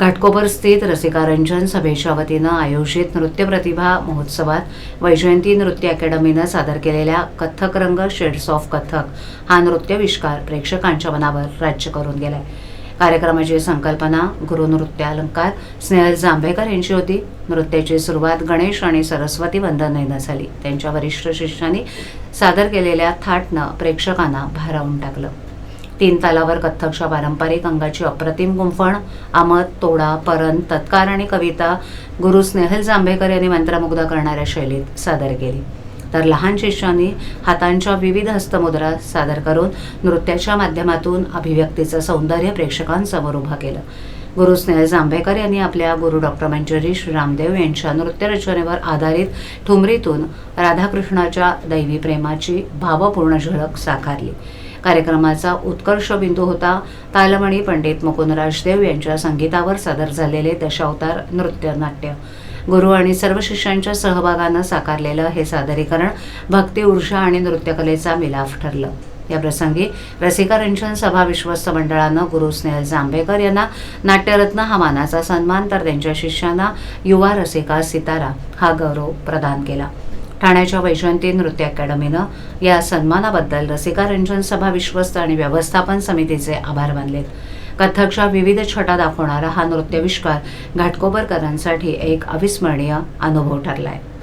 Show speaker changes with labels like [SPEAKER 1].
[SPEAKER 1] घाटकोपर स्थित रसिकारंजन सभेच्या वतीनं आयोजित नृत्य प्रतिभा महोत्सवात वैजयंती नृत्य अकॅडमीनं सादर केलेल्या कथ्थक रंग शेड्स ऑफ कथ्थक हा नृत्यविष्कार प्रेक्षकांच्या मनावर राज्य करून गेलाय. कार्यक्रमाची संकल्पना गुरुनृत्यालंकार स्नेहल जांभेकर यांची होती. नृत्याची सुरुवात गणेश आणि सरस्वती वंदनेनं झाली. त्यांच्या वरिष्ठ शिष्यांनी सादर केलेल्या थाटनं प्रेक्षकांना भारावून टाकलं. तीन तालावर कथ्थकच्या पारंपरिक अंगाची अप्रतिम गुंफण आमद तोडा परन तत्कार आणि कविता गुरु स्नेहल जांभेकर यांनी मंत्रमुग्ध करणाऱ्या शैलीत सादर केली. तर लहान शिष्यांनी हातांच्या विविध हस्तमुद्रा सादर करून नृत्याच्या माध्यमातून अभिव्यक्तीचं सौंदर्य प्रेक्षकांसमोर उभं केलं. गुरु स्नेहल जांभेकर यांनी आपल्या गुरु डॉक्टर मंजुरी रामदेव यांच्या नृत्यरचनेवर आधारित ठुमरीतून राधाकृष्णाच्या दैवी प्रेमाची भावपूर्ण झळक साकारली. कार्यक्रमाचा उत्कर्ष बिंदू होता. तालमणी पंडित मुकुंदराज देव यांच्या संगीतावर सादर झालेले दशावतार नृत्य नाट्य. गुरु आणि सर्व शिष्यांच्या सहभागानं साकारलेलं हे सादरीकरण भक्ती ऊर्जा आणि नृत्यकलेचा मिलाफ ठरलं. या प्रसंगी रसिकारंजन सभा विश्वस्त मंडळानं गुरु स्नेहल जांभेकर यांना नाट्यरत्न हा मानाचा सन्मान तर त्यांच्या शिष्यांना युवा रसिका सितारा हा गौरव प्रदान केला. ठाण्याच्या वैजयंती नृत्य अकॅडमीनं या सन्मानाबद्दल रसिकारंजन सभा विश्वस्त आणि व्यवस्थापन समितीचे आभार मानलेत. कथ्थकच्या विविध छटा दाखवणारा हा नृत्यविष्कार घाटकोपरकरांसाठी एक अविस्मरणीय अनुभव ठरला आहे